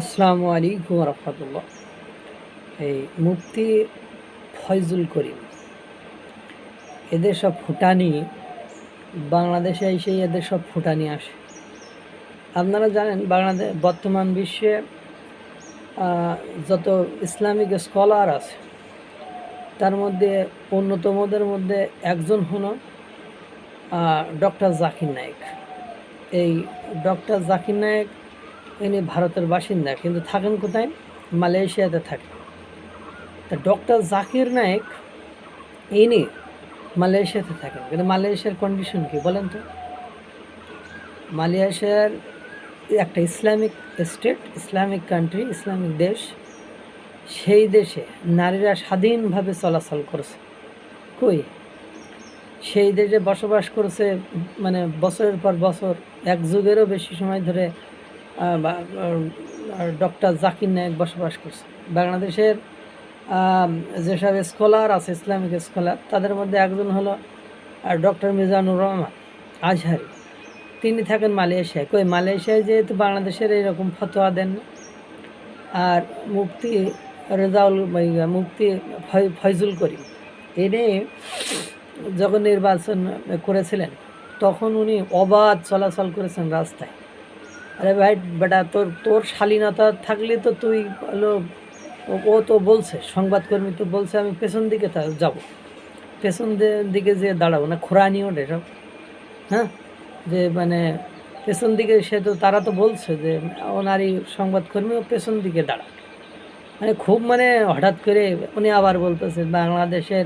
আসসালামু আলাইকুম রহমতুল্লাহ। এই মুক্তি ফয়জুল করিম, এদের সব ফুটানি, বাংলাদেশে এসে এদের সব ফুটানি আসে। আপনারা জানেন বাংলাদেশ বর্তমান বিশ্বে যত ইসলামিক স্কলার আছে, তার মধ্যে অন্যতমদের মধ্যে একজন হলো ডক্টর জাকির নায়েক। এই ডক্টর জাকির নায়েক ইনি ভারতের বাসিন্দা, কিন্তু থাকেন কোথায়? মালয়েশিয়াতে থাকেন। তা ডক্টর জাকির নায়েক, ইনি মালয়েশিয়াতে থাকেন। কিন্তু মালয়েশিয়ার কন্ডিশন কি বলেন তো? মালয়েশিয়ার একটা Islamic state Islamic country Islamic দেশ। সেই দেশে নারীরা স্বাধীনভাবে চলাচল করছে। কই? সেই দেশে বসবাস করছে মানে বছরের পর বছর, এক যুগেরও বেশি সময় ধরে ডক্টর জাকির নায়ক বসবাস করছে। বাংলাদেশের যেসব স্কলার আছে ইসলামিক স্কলার তাদের মধ্যে একজন হলো ডক্টর মিজানুর রহমান আজহারি। তিনি থাকেন মালয়েশিয়ায়। কই, মালয়েশিয়ায় যেহেতু বাংলাদেশের এইরকম ফতোয়া দেন আর মুক্তি রেজাউল মুক্তি ফয়জুল করিম এনে যখন নির্বাচন করেছিলেন, তখন উনি অবাধ চলাচল করেছেন রাস্তায়। আরে ভাই, বেটা, তোর তোর শালীনতা থাকলে তো তুই হলো, ও- ও তো বলছে, সংবাদকর্মী তো বলছে, আমি পেছন দিকে যাব। পেছন দিকে যে দাঁড়াবো, না, খোরানি ওঠে সব। হ্যাঁ? যে মানে পেছন দিকে সে তো, তারা তো বলছে যে, ও নারী সংবাদকর্মীও পেছন দিকে দাঁড়া মানে খুব মানে হঠাৎ করে উনি আবার বলতেছে, বাংলাদেশের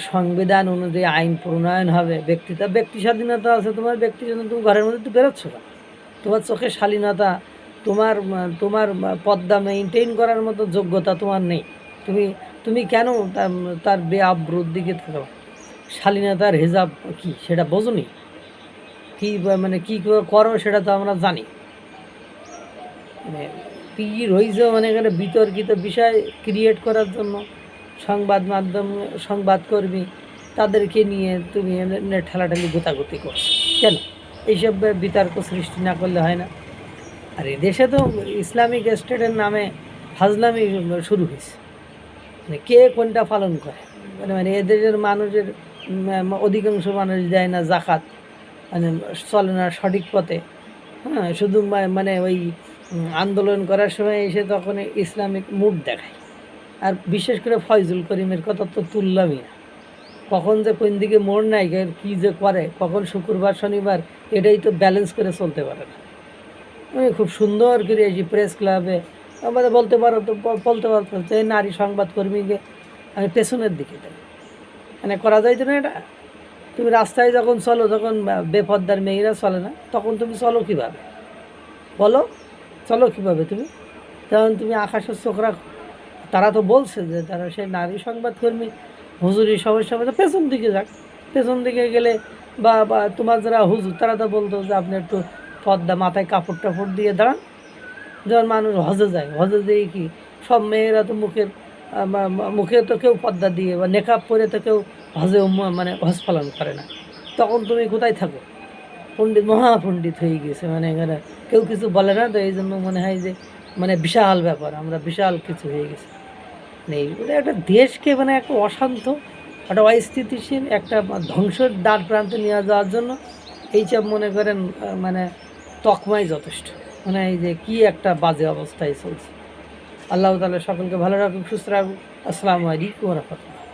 সংবিধান অনুযায়ী আইন প্রণয়ন হবে ব্যক্তিতা ব্যক্তি স্বাধীনতা আছে তোমার, ব্যক্তি স্বাধীনতা, তুমি ঘরের মধ্যে তো বেরোচ্ছ না তোমার চোখে শালীনতা, তোমার তোমার পদ্মা মেনটেন করার মতো যোগ্যতা তোমার নেই। তুমি তুমি কেন তার- বেআব্রুর দিকে থাকো শালীনতার হিজাব কি, সেটা বোঝনি? কি মানে কি করে সেটা তো আমরা জানি। মানে পীর হইছে মানে এখানে বিতর্কিত বিষয় ক্রিয়েট করার জন্য। সংবাদ মাধ্যম সংবাদকর্মী তাদেরকে নিয়ে তুমি ঠেলাঠালি, গোতাগুতি করছ। কেন? এইসব বিতর্ক সৃষ্টি না করলে হয় না। আর দেশে তো ইসলামিক স্টেটের নামে ফাজলামি শুরু হয়েছে। মানে কে কোনটা পালন করে? মানে মানে এদেশের মানুষের অধিকাংশ মানুষ দেয় না জাকাত মানে চলে না সঠিক পথে। হ্যাঁ শুধু মানে ওই আন্দোলন করার সময় এসে তখন ইসলামিক মুড দেখায়। আর বিশেষ করে ফয়জুল করিমের কথা তো তুললামই না। কখন যে কোন দিকে মোড় নেয় কী যে করে, কখন শুক্রবার, শনিবার, এটাই তো ব্যালেন্স করে চলতে পারে না। আমি খুব সুন্দর করে এই প্রেস ক্লাবে আমাদের বলতে পারো তো বলতে পারতো যে নারী সংবাদকর্মীকে আমি পেছনের দিকে মানে করা যাইতো না এটা? তুমি রাস্তায় যখন চলো, যখন বেপদ্দার মেয়েরা চলে না, তখন তুমি চলো কীভাবে? বলো, চলো কীভাবে তুমি? তখন তুমি আকাশের চোখ রাখো। তারা তো বলছে যে, তারা সেই নারী সংবাদকর্মী হুজুরি সমস্যা মধ্যে পেছন দিকে যাক। পেছন দিকে গেলে বা বা তোমার যারা হুজুর, তারা তো বলতো যে আপনি একটু পর্দা মাথায় কাপড় টাপড় দিয়ে দাঁড়ান। যখন মানুষ হজে যায়, হজে দিয়ে কি সব মেয়েরা তো মুখের মুখে তো কেউ পর্দা দিয়ে বা নেকাব পরে তো কেউ হজে মানে হজ পালন করে না। তখন তুমি কোথায় থাকো? পণ্ডিত, মহাপণ্ডিত হয়ে গেছে মানে এখানে কেউ কিছু বলে না, তো এই জন্য মনে হয় যে মানে বিশাল ব্যাপার, আমরা বিশাল কিছু হয়ে গেছে। মানে এইগুলো একটা দেশকে মানে একটা অশান্ত, একটা অস্থিতিশীল, একটা ধ্বংসের দ্বার প্রান্তে নিয়ে যাওয়ার জন্য এইসব মনে করেন মানে তকমাই যথেষ্ট। মানে এই যে কি একটা বাজে অবস্থায় চলছে। আল্লাহ তালা সকলকে ভালো রাখুক, সুস্থ রাখুক। আসসালামু আলাইকুম রহমতুল্লাহ।